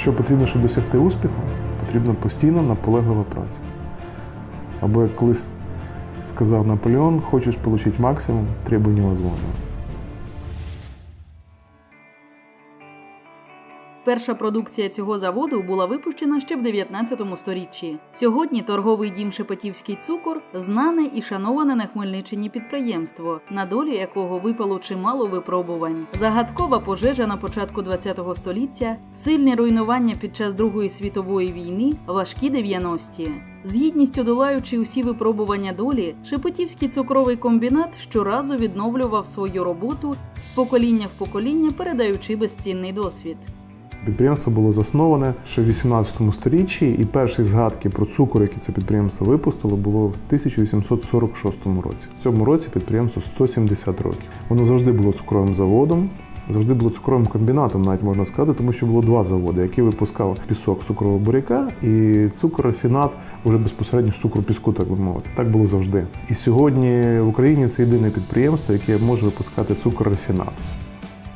Що потрібно, щоб досягти успіху? Потрібна постійна наполеглива праця. Або як колись сказав Наполеон, хочеш отримати максимум, требуй невозможного. Перша продукція цього заводу була випущена ще в 19 сторіччі. Сьогодні торговий дім Шепетівський цукор знане і шановане на Хмельниччині підприємство, на долю якого випало чимало випробувань. Загадкова пожежа на початку 20 століття, сильні руйнування під час Другої світової війни, важкі 90-ті. З гідністю долаючи усі випробування долі, Шепетівський цукровий комбінат щоразу відновлював свою роботу з покоління в покоління, передаючи безцінний досвід. Підприємство було засноване ще в 18 сторіччі, і перші згадки про цукор, які це підприємство випустило, було в 1846 році. В цьому році підприємству 170 років. Воно завжди було цукровим заводом. Завжди було цукровим комбінатом, навіть можна сказати, тому що було два заводи, які випускав пісок цукрового буряка і цукрорафінат уже безпосередньо цукру піску, так би мовити. Так було завжди. І сьогодні в Україні це єдине підприємство, яке може випускати цукрорафінат.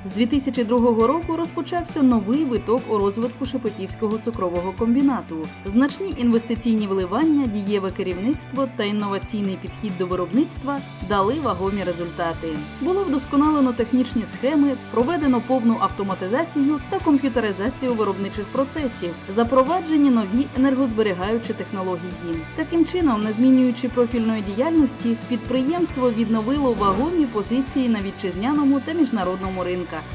З 2002 року розпочався новий виток у розвитку Шепетівського цукрового комбінату. Значні інвестиційні вливання, дієве керівництво та інноваційний підхід до виробництва дали вагомі результати. Було вдосконалено технічні схеми, проведено повну автоматизацію та комп'ютеризацію виробничих процесів, запроваджені нові енергозберігаючі технології. Таким чином, не змінюючи профільної діяльності, підприємство відновило вагомі позиції на вітчизняному та міжнародному ринках.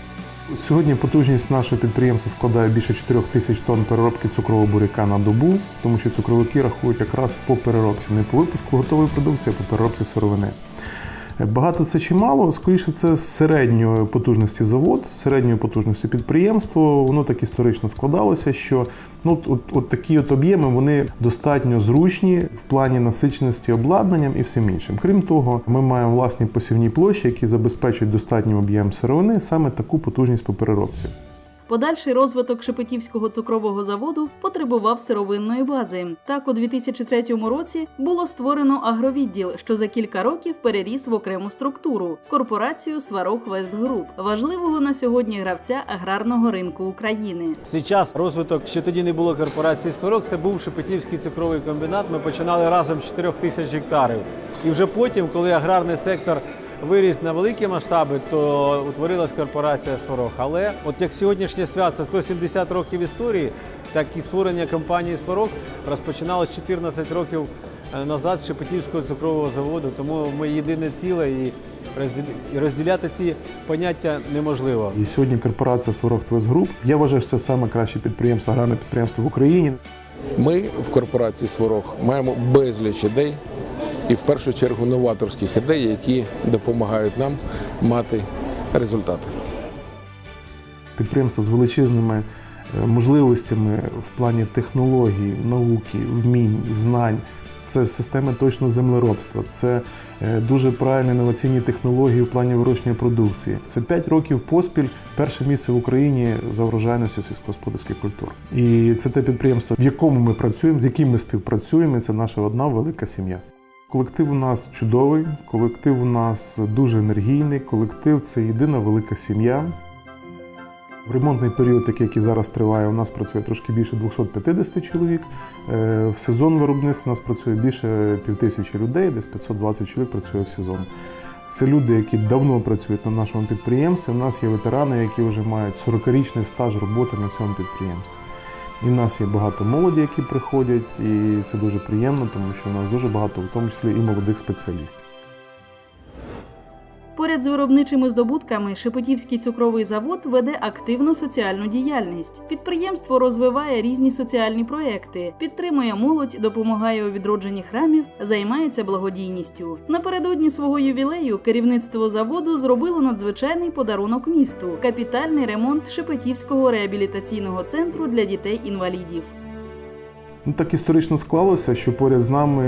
Сьогодні потужність нашого підприємства складає більше 4 тисяч тонн переробки цукрового буряка на добу, тому що цукровики рахують якраз по переробці, не по випуску готової продукції, а по переробці сировини. Багато це чи мало, скоріше, це середньої потужності завод, середньої потужності підприємство. Воно так історично складалося, що ну, от, от такі от об'єми вони достатньо зручні в плані насиченості обладнанням і всім іншим. Крім того, ми маємо власні посівні площі, які забезпечують достатній об'єм сировини, саме таку потужність по переробці. Подальший розвиток Шепетівського цукрового заводу потребував сировинної бази. Так, у 2003 році було створено агровідділ, що за кілька років переріс в окрему структуру корпорацію Сварог Вест Груп, важливого на сьогодні гравця аграрного ринку України. свій час розвиток ще тоді не було корпорації Сварог. Це був Шепетівський цукровий комбінат. Ми починали разом з 4 тисяч гектарів. І вже потім, коли аграрний сектор виріс на великі масштаби, то утворилась корпорація Сварог. Але от як сьогоднішнє свято 170 років історії, так і створення компанії Сварог розпочиналось 14 років е, назад з Шепетівського цукрового заводу. Тому ми єдине ціле і розділяти ці поняття неможливо. І сьогодні корпорація Сварог Твес Груп. Я вважаю, що це саме краще підприємство, аграрне підприємство в Україні. Ми в корпорації Сварог маємо безліч ідей і в першу чергу новаторських ідей, які допомагають нам мати результати. Підприємство з величезними е, можливостями в плані технологій, науки, вмінь, знань. Це системи точного землеробства, це е, дуже правильні інноваційні технології в плані вирощення продукції. Це 5 років поспіль перше місце в Україні за врожайністю сільськогосподарських культур. І це те підприємство, в якому ми працюємо, з яким ми співпрацюємо. і Це наша одна велика сім'я. Колектив у нас чудовий, колектив у нас дуже енергійний. Колектив це єдина велика сім'я. В ремонтний період, такий, який зараз триває, у нас працює трошки більше 250 чоловік. Е, В сезон виробництва у нас працює більше півтисячі людей, десь 520 чоловік працює в сезон. Це люди, які давно працюють на нашому підприємстві. У нас є ветерани, які вже мають 40-річний стаж роботи на цьому підприємстві. І в нас є багато молоді, які приходять, і це дуже приємно, тому що в нас дуже багато, в тому числі і молодих спеціалістів. Поряд з виробничими здобутками Шепетівський цукровий завод веде активну соціальну діяльність. Підприємство розвиває різні соціальні проекти, підтримує молодь, допомагає у відродженні храмів, займається благодійністю. Напередодні свого ювілею керівництво заводу зробило надзвичайний подарунок місту капітальний ремонт Шепетівського реабілітаційного центру для дітей-інвалідів. Ну, так історично склалося, що поряд з нами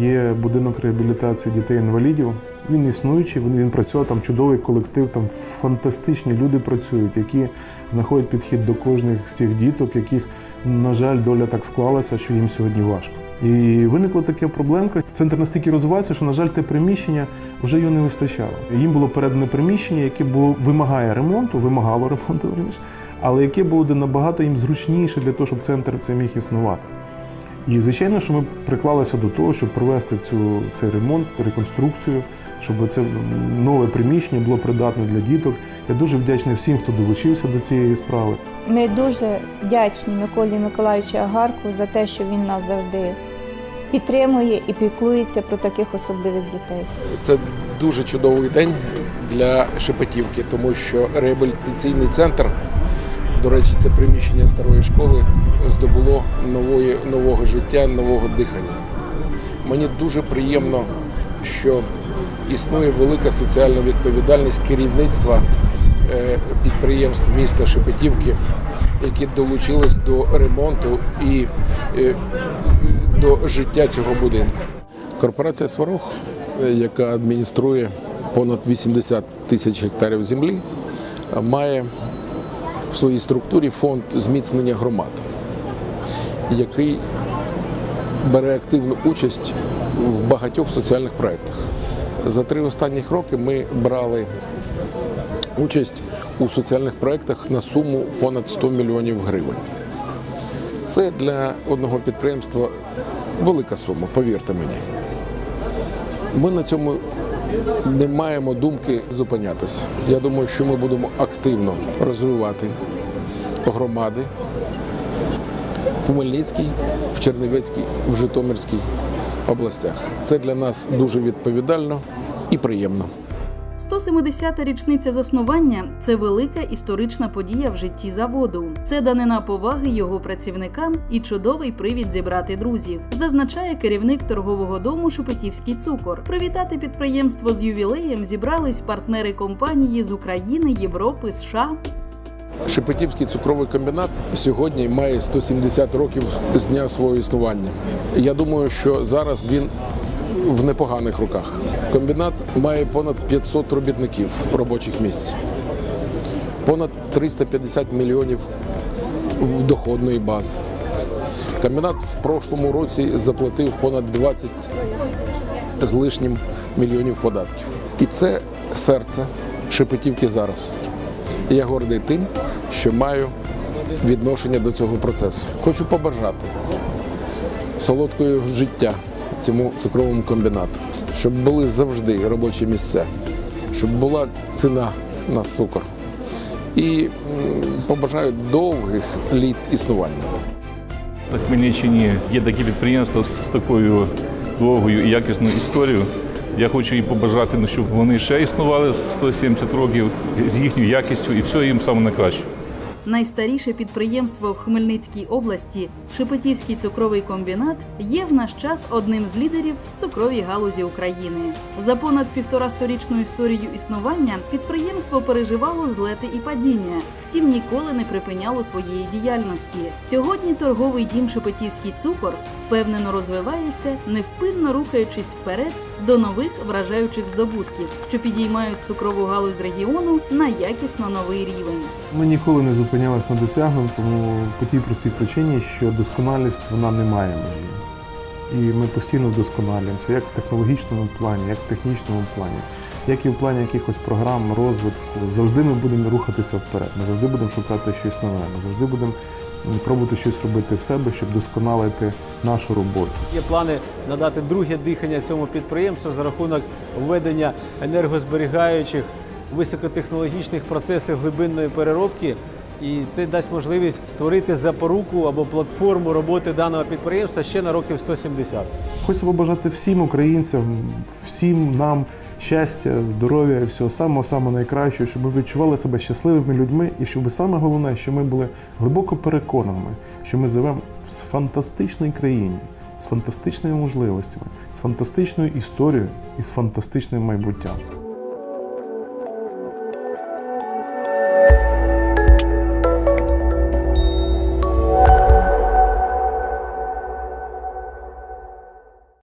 є будинок реабілітації дітей-інвалідів. Він існуючий, він, він працює, там чудовий колектив, там фантастичні люди працюють, які знаходять підхід до кожних з цих діток, яких на жаль, доля так склалася, що їм сьогодні важко. І виникла така проблемка. Центр настільки розвивається, що, на жаль, те приміщення вже його не вистачало. Їм було передане приміщення, яке було вимагає ремонту, вимагало ремонту але яке було набагато їм зручніше для того, щоб центр це міг існувати. І звичайно, що ми приклалися до того, щоб провести цю цей ремонт, реконструкцію, щоб це нове приміщення було придатне для діток. Я дуже вдячний всім, хто долучився до цієї справи. Ми дуже вдячні Миколі Миколаївичу Агарку за те, що він нас завжди підтримує і піклується про таких особливих дітей. Це дуже чудовий день для Шепетівки, тому що реабілітаційний центр, до речі, це приміщення старої школи, здобуло нової, нового життя, нового дихання. Мені дуже приємно, що існує велика соціальна відповідальність керівництва е, підприємств міста Шепетівки, які долучились до ремонту і е, до життя цього будинку. Корпорація Сварог, е, яка адмініструє понад 80 тисяч гектарів землі, має в своїй структурі фонд зміцнення громад, який бере активну участь в багатьох соціальних проєктах. За три останніх роки ми брали участь у соціальних проєктах на суму понад 100 мільйонів гривень. Це для одного підприємства велика сума, повірте мені. Ми на цьому не маємо думки зупинятися. Я думаю, що ми будемо активно розвивати громади в Хмельницькій, в Чернівецькій, в Житомирській областях. Це для нас дуже відповідально і приємно. 170-та річниця заснування це велика історична подія в житті заводу. Це данина поваги його працівникам і чудовий привід зібрати друзів, зазначає керівник торгового дому Шепетівський цукор. Привітати підприємство з ювілеєм зібрались партнери компанії з України, Європи, США. Шепетівський цукровий комбінат сьогодні має 170 років з дня свого існування. Я думаю, що зараз він в непоганих руках. Комбінат має понад 500 робітників робочих місць, понад 350 мільйонів доходної бази. Комбінат в прошлому році заплатив понад 20 з лишнім мільйонів податків. І це серце Шепетівки зараз. Я гордий тим, що маю відношення до цього процесу. Хочу побажати солодкого життя цьому цукровому комбінату, щоб були завжди робочі місця, щоб була ціна на цукор. І побажаю довгих літ існування. На Хмельниччині є такі підприємства з такою довгою і якісною історією. Я хочу їм побажати, ну, щоб вони ще існували 170 років з їхньою якістю і все їм саме найкраще. Найстаріше підприємство в Хмельницькій області, Шепетівський цукровий комбінат, є в наш час одним з лідерів в цукровій галузі України. За понад півторасторічну історію існування підприємство переживало злети і падіння, втім ніколи не припиняло своєї діяльності. Сьогодні торговий дім Шепетівський цукор впевнено розвивається, невпинно рухаючись вперед до нових вражаючих здобутків, що підіймають цукрову галузь регіону на якісно новий рівень. Ми ніколи не зупинялись на досягнутому по тій простій причині, що досконалість вона не має межі. І ми постійно вдосконалюємося, як в технологічному плані, як в технічному плані, як і в плані якихось програм, розвитку. Завжди ми будемо рухатися вперед. Ми завжди будемо шукати щось нове. Ми завжди будемо пробувати щось робити в себе, щоб досконалити нашу роботу. Є плани надати друге дихання цьому підприємству за рахунок введення енергозберігаючих високотехнологічних процесів глибинної переробки. І це дасть можливість створити запоруку або платформу роботи даного підприємства ще на років 170. Хочеться побажати всім українцям, всім нам щастя, здоров'я і всього самого самого найкращого, щоб ми відчували себе щасливими людьми, і щоб саме головне, що ми були глибоко переконаними, що ми живемо в фантастичній країні, з фантастичними можливостями, з фантастичною історією і з фантастичним майбуттям.